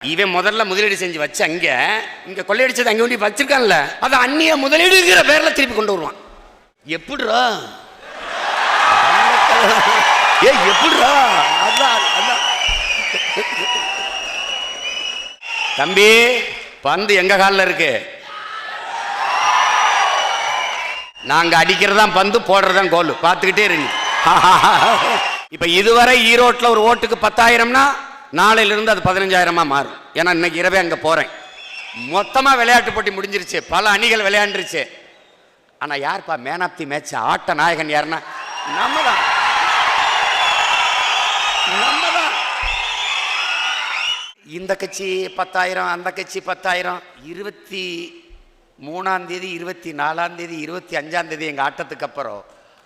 இவன் முதல்ல முதலீடு செஞ்சு வச்சு அங்க இங்க கொள்ளையடிச்சது அங்க கொண்டு வச்சிருக்கான்ல அது அந்நிய முதலீடுங்கிற பேர்ல திருப்பி கொண்டு வருவான். எப்படிரா ஏ எப்படிரா அதான் தம்பி பந்து எங்க காலில் இருக்கு? நாங்க அடிக்கிறதான் பந்து போடுறதான் கோல் பார்த்துக்கிட்டே இருங்க. இப்ப இதுவரை ஈரோட்டில் ஒரு ஓட்டுக்கு பத்தாயிரம்னா நாளையிலிருந்து அது பதினஞ்சாயிரமாக மாறும். ஏன்னா இன்னைக்கு இரவே அங்கே போகிறேன் மொத்தமாக விளையாட்டு போட்டி முடிஞ்சிருச்சு. பல அணிகள் விளையாண்டுருச்சு. ஆனால் யார்ப்பா மேன் ஆஃப் தி மேட்ச் ஆட்ட நாயகன் யாருன்னா? நம்ம தான் நம்ம தான் இந்த கட்சி பத்தாயிரம் அந்த கட்சி பத்தாயிரம். இருபத்தி மூணாம் தேதி இருபத்தி நாலாம் தேதி இருபத்தி அஞ்சாம் தேதி எங்கள் ஆட்டத்துக்கு அப்புறம்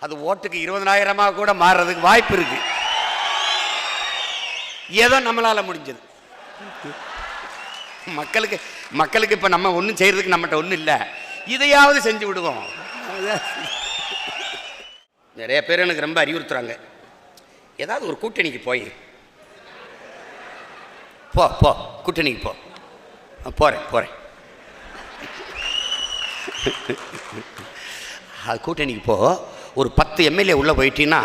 அது ஓட்டுக்கு இருபதனாயிரமாக கூட மாறுறதுக்கு வாய்ப்பு இருக்குது ஏதோ நம்மளால் முடிஞ்சது. மக்களுக்கு மக்களுக்கு இப்போ நம்ம ஒன்றும் செய்கிறதுக்கு நம்மகிட்ட ஒன்றும் இல்லை. இதையாவது செஞ்சு விடுவோம். நிறைய பேர் எனக்கு ரொம்ப அறிவுறுத்துறாங்க. ஏதாவது ஒரு கூட்டணிக்கு போய். போ போ கூட்டணிக்கு போ. போகிறேன் போகிறேன் அது கூட்டணிக்கு போ. ஒரு பத்து எம்எல்ஏ உள்ளே போயிட்டீங்கன்னா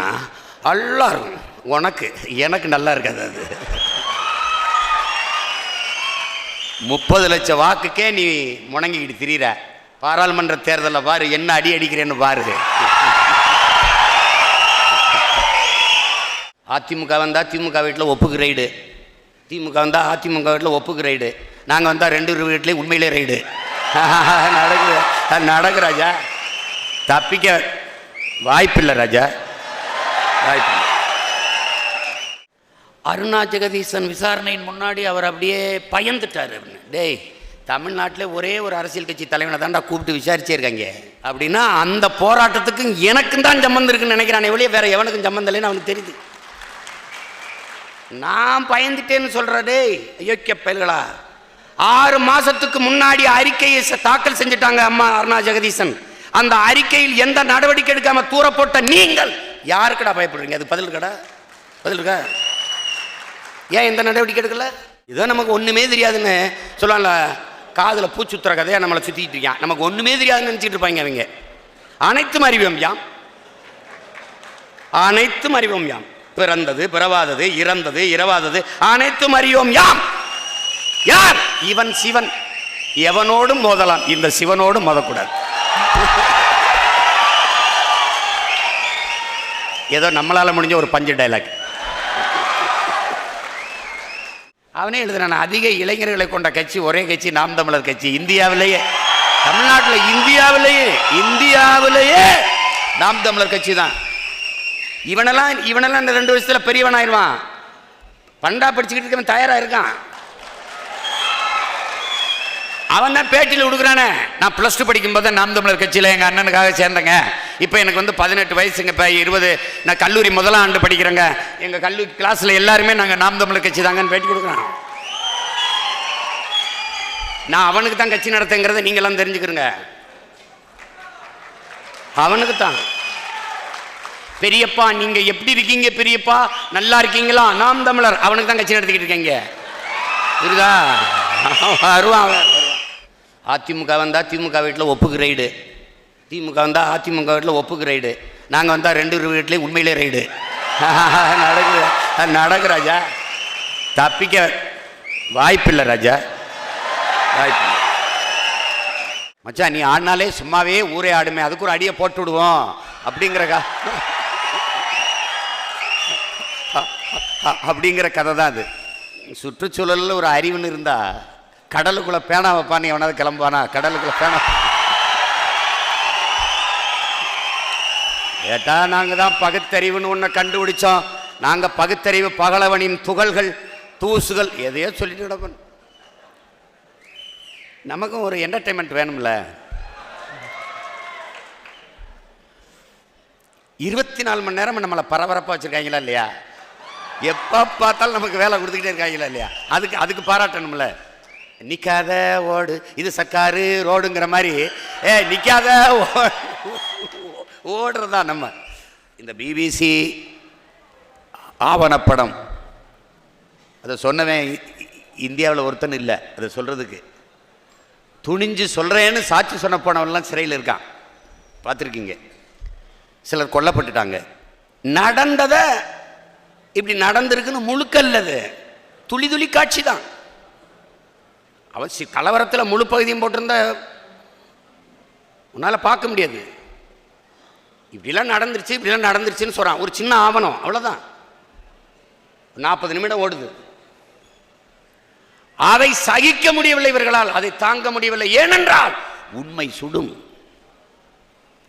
நல்லா இருக்கும் உனக்கு எனக்கு நல்லா இருக்காது அது. முப்பது லட்சம் வாக்குக்கே நீ முணங்கிக்கிட்டு திரியிற. பாராளுமன்ற தேர்தலில் பாரு என்ன அடி அடிக்கிறேன்னு பாரு. அதிமுக வந்தால் திமுக வீட்டில் ஒப்புக்கு ரைடு. திமுக வந்தால் அதிமுக வீட்டில் ஒப்புக்கு ரைடு. நாங்கள் வந்தால் ரெண்டு ஒரு வீட்லேயும் உண்மையிலே ரைடு. நடக்குது. அது நடக்கு ராஜா. தப்பிக்க வாய்ப்பில்லை ராஜா. வாய்ப்பில்லை. அருணா ஜெகதீசன் விசாரணையின் முன்னாடி அவர் அப்படியே பயந்துட்டார் அப்படின்னு. டேய் தமிழ்நாட்டில் ஒரே ஒரு அரசியல் கட்சி தலைவனை தான்டா கூப்பிட்டு விசாரிச்சே இருக்காங்க. அப்படின்னா அந்த போராட்டத்துக்கு எனக்கும் தான் சம்மந்தம் இருக்குன்னு நினைக்கிறானே ஒழிய வேற எவனுக்கும் சம்மந்தம் இல்லைன்னு அவனுக்கு தெரியுது. நான் பயந்துட்டேன்னு சொல்ற டேய் அயோக்கிய பயல்களா. ஆறு மாசத்துக்கு முன்னாடி அறிக்கையை ச- தாக்கல் செஞ்சுட்டாங்க அம்மா அருணா ஜெகதீசன் அந்த அறிக்கையில் எந்த நடவடிக்கை எடுக்காம தூர போட்ட நீங்கள் யாருக்கடா பயப்படுறீங்க? அது பதில் இருக்கடா? பதில் இருக்கா? ஏன் எந்த நடவடிக்கை எடுக்கல? இதோ நமக்கு ஒண்ணுமே தெரியாதுன்னு சொல்லலாம்ல காதல பூச்சுத்துற கதையா நம்மளை சுத்திட்டு இருக்கான் நமக்கு ஒண்ணுமே தெரியாதுன்னு நினைச்சிட்டு இருப்பாங்க அவங்க அனைத்தும் அறிவோம் யாம்? அனைத்தும் அறிவோம் யாம்? பிறந்தது பிறவாதது இறந்தது இரவாதது. அனைத்தும் அறியோம் யாம்? யார்? இவன் சிவன். எவனோடும் மோதலாம். இந்த சிவனோடும் மோதக்கூடாது. ஏதோ நம்மளால முடிஞ்ச ஒரு பஞ்சு டைலாக் அவனே எழுதுனான் அதிக இளைஞர்களை கொண்ட கட்சி ஒரே கட்சி நாம் தமிழர் கட்சி. இந்தியாவிலேயே தமிழ்நாட்டில் இந்தியாவிலேயே இந்தியாவிலேயே நாம் தமிழர் கட்சி தான். இவனெல்லாம் இவனெல்லாம் இந்த ரெண்டு வருஷத்தில் பெரியவன் ஆயிடுவான் பண்டா படிச்சுக்கிட்டு இருக்கவன் தயாராக இருக்கான். அவன் தான் பேட்டியில் கொடுக்குறானே நான் ப்ளஸ் டூ படிக்கும்போது நாம் தமிழர் கட்சியில் எங்கள் அண்ணனுக்காக சேர்ந்தேங்க. இப்போ எனக்கு வந்து பதினெட்டு வயசுங்க இப்போ இருபது நான் கல்லூரி முதலாம் ஆண்டு படிக்கிறேங்க. எங்கள் கல்லூரி கிளாஸில் எல்லாருமே நாங்கள் நாம் தமிழர் கட்சி தாங்கன்னு பேட்டி கொடுக்குறான் நான் அவனுக்கு தான் கட்சி நடத்துங்கிறத நீங்களாம் தெரிஞ்சுக்கிறங்க. அவனுக்கு தான். பெரியப்பா நீங்கள் எப்படி இருக்கீங்க பெரியப்பா? நல்லா இருக்கீங்களா? நாம் தமிழர் அவனுக்கு தான் கட்சி நடத்திக்கிட்டு இருக்கீங்க. புரியுதா? அவன், வருவான். அதிமுக வந்தால் திமுக வீட்டில் ஒப்புக்கு ரைடு திமுக வந்தால் அதிமுக வீட்டில் ஒப்புக்கு ரைடு நாங்கள் வந்தால் ரெண்டு வீட்லேயும் உண்மையிலே ரைடு நடக்குது. நடக்கு ராஜா. தப்பிக்க வாய்ப்பில்லை ராஜா. வாய்ப்பு மச்சான் நீ ஆடினாலே சும்மாவே ஊரே ஆடுமே. அதுக்கு ஒரு அடியை போட்டு விடுவோம். அப்படிங்கிறக்கா அப்படிங்கிற கதை தான் அது. சுற்றுச்சூழலில் ஒரு அறிவுன்னு இருந்தால் கடலுக்குள்ளே பேனா வைப்பான்னு எவனாவது கிளம்புவானா? கடலுக்குள்ளே பேனா. ஏட்டா நாங்கள் தான் பகுத்தறிவுன்னு ஒன்று கண்டுபிடிச்சோம். நாங்கள் பகுத்தறிவு பகலவனின் துகள்கள் தூசுகள் எதையோ சொல்லிட்டு கிடப்போம். நமக்கும் ஒரு என்டர்டைன்மெண்ட் வேணும்ல. இருபத்தி நாலு மணி நேரம் நம்மளை பரபரப்பாக வச்சுருக்காங்களா இல்லையா? எப்போ பார்த்தாலும் நமக்கு வேலை கொடுத்துக்கிட்டே இருக்காங்களா இல்லையா? அதுக்கு அதுக்கு பாராட்டணும்ல. நிற்காத ஓடு. இது சக்காரு ரோடுங்கிற மாதிரி. ஏ நிற்காத ஓடுறதா நம்ம. இந்த பிபிசி ஆவணப்படம் அதை சொன்னவன் இந்தியாவில் ஒருத்தன் இல்லை அதை சொல்கிறதுக்கு துணிஞ்சு சொல்கிறேன்னு சாட்சி சொன்ன போனவன்லாம் சிறையில் இருக்கான். பார்த்துருக்கீங்க. சிலர் கொல்லப்பட்டுட்டாங்க. நடந்ததை இப்படி நடந்திருக்குன்னு முழுக்கல்லது துளி துளி காட்சி தான். அவன் கலவரத்தில் முழு பகுதியும் போட்டிருந்தா உன்னால் பார்க்க முடியாது. இப்படிலாம் நடந்துருச்சு இப்படிலாம் நடந்துருச்சுன்னு சொல்கிறான் ஒரு சின்ன ஆவணம் அவ்வளோதான் நாற்பது நிமிடம் ஓடுது. அதை சகிக்க முடியவில்லை இவர்களால் அதை தாங்க முடியவில்லை. ஏனென்றால் உண்மை சுடும்.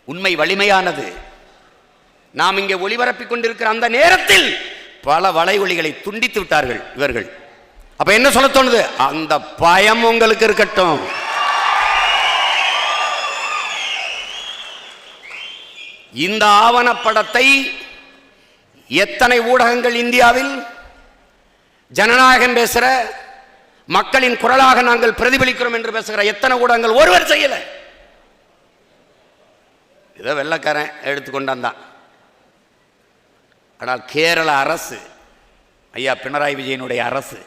உண்மை வலிமையானது. நாம் இங்கே ஒளிபரப்பிக் கொண்டிருக்கிற அந்த நேரத்தில் பல வலைவொலிகளை துண்டித்து விட்டார்கள் இவர்கள். அப்ப என்ன சொல்ல தோணுது? அந்த பயம் உங்களுக்கு இருக்கட்டும். இந்த ஆவணப்படத்தை எத்தனை ஊடகங்கள் இந்தியாவில் ஜனநாயகம் பேசுற மக்களின் குரலாக நாங்கள் பிரதிபலிக்கிறோம் என்று பேசுகிற எத்தனை ஊடகங்கள் ஒருவர் செய்யல? இதை வெள்ளக்காரன் எடுத்துக்கொண்டான் ஆனால் கேரள அரசு ஐயா பினராயி விஜயனுடைய அரசு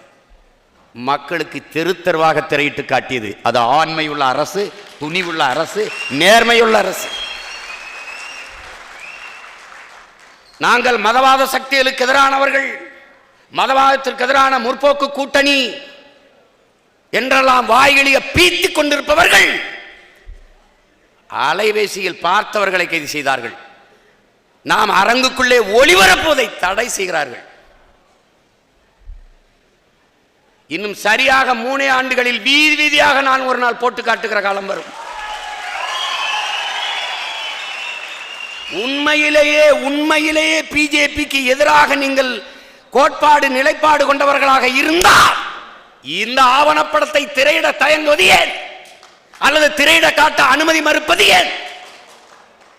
மக்களுக்கு தெருத்தெருவாக திரையிட்டு காட்டியது. அது ஆண்மையுள்ள அரசு துணிவுள்ள அரசு நேர்மையுள்ள அரசு. நாங்கள் மதவாத சக்திகளுக்கு எதிரானவர்கள் மதவாதத்திற்கு எதிரான முற்போக்கு கூட்டணி என்றெல்லாம் வாய்களிய பீத்திக் கொண்டிருப்பவர்கள் அலைபேசியில் பார்த்தவர்களை கைது செய்தார்கள். நாம் அரங்குக்குள்ளே ஒளிபரப்புவதை தடை செய்கிறார்கள். இன்னும் சரியாக மூணே ஆண்டுகளில் வீதி வீதியாக நான் ஒரு நாள் போட்டு காட்டுகிற காலம் வரும். உண்மையிலேயே உண்மையிலேயே பிஜேபிக்கு எதிராக நீங்கள் கோட்பாடு நிலைப்பாடு கொண்டவர்களாக இருந்தால் இந்த ஆவணப்படத்தை திரையிட தயங்குவது ஏன்? அல்லது திரையிட காட்ட அனுமதி மறுப்பது ஏன்?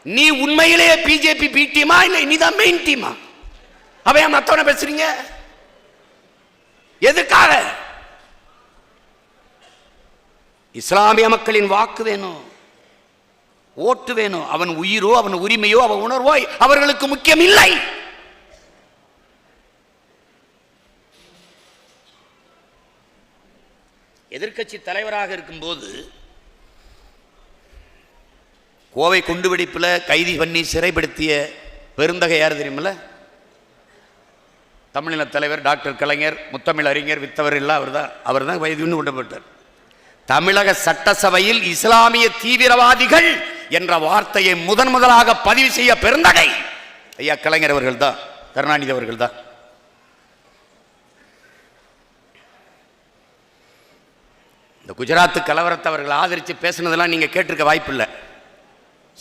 நீ உண்மையிலேயே பிஜேபி பி டீமா இல்லை நீ தான் மெயின் டீமா அவையா மத்தவன பேசுறீங்க? எதுக்காக? இஸ்லாமிய மக்களின் வாக்கு வேணும் ஓட்டு வேணும். அவன் உயிரோ அவன் உரிமையோ அவன் உணர்வோ அவர்களுக்கு முக்கியம் இல்லை எதிர்க்கட்சி தலைவராக இருக்கும்போது கோவை குண்டுவெடிப்பில் கைதி பண்ணி சிறைப்படுத்திய பெருந்தகை யார் தெரியுமில்ல? தமிழின தலைவர் டாக்டர் கலைஞர் முத்தமிழ் அறிஞர் வித்தவர் எல்லாம் அவர் தான் அவர் தான் வயது கொண்டப்பட்டார் தமிழக சட்டசபையில் இஸ்லாமிய தீவிரவாதிகள் என்ற வார்த்தையை முதன் முதலாக பதிவு செய்ய பெருந்தகை. ஐயா கலைஞர் அவர்கள் தான் கருணாநிதி அவர்கள் தான் இந்த குஜராத் கலவரத்தை அவர்கள் ஆதரித்து பேசுனதெல்லாம் நீங்கள் கேட்டிருக்க வாய்ப்பில்லை.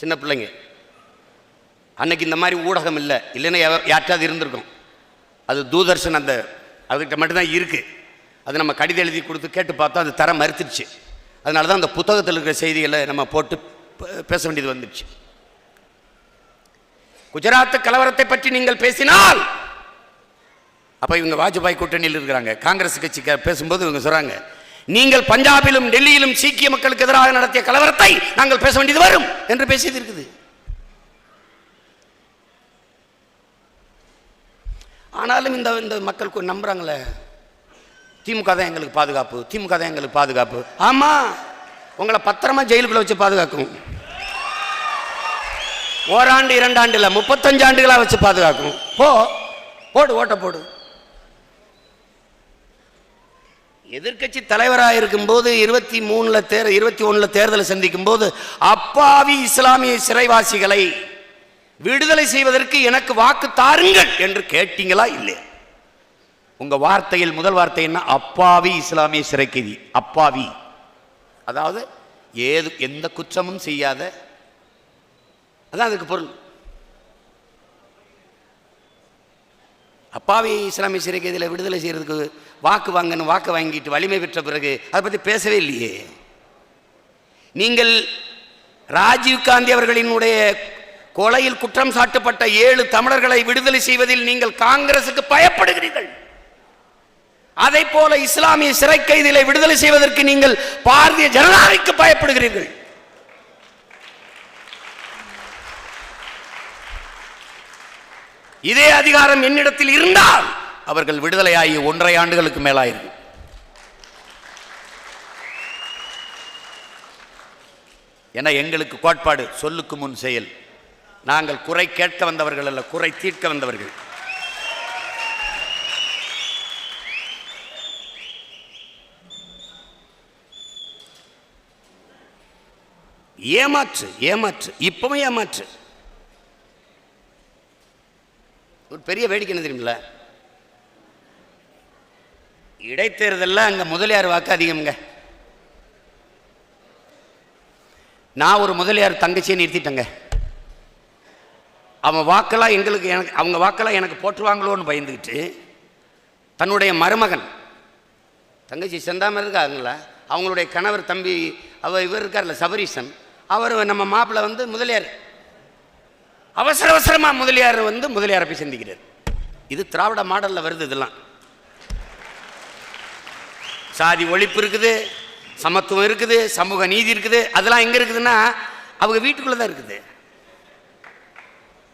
சின்ன பிள்ளைங்க. அன்னைக்கு இந்த மாதிரி ஊடகம் இல்லை. இல்லைன்னா யாற்றாவது இருந்திருக்கும். அது தூதர்ஷன் அந்த அதுக்கிட்ட மட்டும்தான் இருக்குது அது நம்ம கடிதம் எழுதி கொடுத்து கேட்டு பார்த்தோம் அது தர மறுத்துருச்சு அதனால தான் அந்த புத்தகத்தில் இருக்கிற செய்திகளை நம்ம போட்டு பே- பேச வேண்டியது வந்துடுச்சு. குஜராத் கலவரத்தை பற்றி நீங்கள் பேசினால் அப்போ இவங்க வாஜ்பாய் கூட்டணியில் இருக்கிறாங்க. காங்கிரஸ் கட்சி பேசும்போது இவங்க சொல்கிறாங்க நீங்கள் பஞ்சாபிலும் டெல்லியிலும் சீக்கிய மக்களுக்கு எதிராக நடத்திய கலவரத்தை நாங்கள் பேச வேண்டியது வரும் என்று பேசியது இருக்குது. ஆனாலும் இந்த இந்த மக்கள் நம்புகிறாங்களே திமுக தான் எங்களுக்கு பாதுகாப்பு திமுக தான் எங்களுக்கு பாதுகாப்பு. ஆமாம் உங்களை பத்திரமா ஜெயிலுக்குள்ள வச்சு பாதுகாக்கும். ஓராண்டு இரண்டாண்டு இல்லை முப்பத்தஞ்சு ஆண்டுகளாக வச்சு பாதுகாக்கும். போ போடு ஓட்ட போடு. எதிர்க்கட்சி தலைவராக இருக்கும்போது இருபத்தி மூணில் தேர் இருபத்தி ஒன்றில் தேர்தலை சந்திக்கும் போது அப்பாவி இஸ்லாமிய சிறைவாசிகளை விடுதலை செய்வதற்கு எனக்கு வாக்கு தாருங்கள் என்று கேட்டீங்களா இல்லையா? உங்க வார்த்தையில் முதல் வார்த்தை என்ன? அப்பாவி இஸ்லாமிய சிறைக்கைதி. அப்பாவி. அதாவது ஏது எந்த குற்றமும் செய்யாத அதான் அதுக்கு பொருள். அப்பாவி இஸ்லாமிய சிறைக்கைதியில் விடுதலை செய்யறதுக்கு வாக்கு வாங்கன்னு வாக்கு வாங்கிட்டு வலிமை பெற்ற பிறகு அதை பற்றி பேசவே இல்லையே. நீங்கள் ராஜீவ் காந்தி அவர்களினுடைய கொலையில் குற்றம் சாட்டப்பட்ட ஏழு தமிழர்களை விடுதலை செய்வதில் நீங்கள் காங்கிரசுக்கு பயப்படுகிறீர்கள். அதை போல இஸ்லாமிய சிறை கைதிகளை விடுதலை செய்வதற்கு நீங்கள் பாரதிய ஜனநாயகக்கு பயப்படுகிறீர்கள். இதே அதிகாரம் என்னிடத்தில் இருந்தால் அவர்கள் விடுதலையாகி ஒன்றரை ஆண்டுகளுக்கு மேலாயிருக்கும். என எங்களுக்கு கோட்பாடு சொல்லுக்கு முன் செயல். நாங்கள் குறை கேட்க வந்தவர்கள் அல்ல குறை தீர்க்க வந்தவர்கள். ஏமாற்று ஏமாற்று இப்பவும் ஏமாற்று. ஒரு பெரிய வேடிக்கை என்ன தெரியுமில்ல? இடைத்தேர்தலில் அங்கே முதலியார் வாக்கு அதிகம்ங்க. நான் ஒரு முதலியார் தங்கச்சியை நிறுத்திட்டேங்க. அவன் வாக்கெல்லாம் எங்களுக்கு எனக்கு அவங்க வாக்கெல்லாம் எனக்கு போட்டுருவாங்களோன்னு பயந்துக்கிட்டு தன்னுடைய மருமகன் தங்கச்சி செந்தாமல் இருக்காங்களா அவங்களுடைய கணவர் தம்பி அவர் இவர் இருக்கார்ல சபரீசன் அவர் நம்ம மாப்பிள்ளை வந்து முதலியார். அவசர அவசரமாக முதலியார் வந்து முதலியாரை போய் சந்திக்கிறார். இது திராவிட மாடலில் வருது இதெல்லாம். சாதி ஒழிப்பு இருக்குது சமத்துவம் இருக்குது சமூக நீதி இருக்குது அதெல்லாம் எங்கே இருக்குதுன்னா அவங்க வீட்டுக்குள்ளே தான் இருக்குது.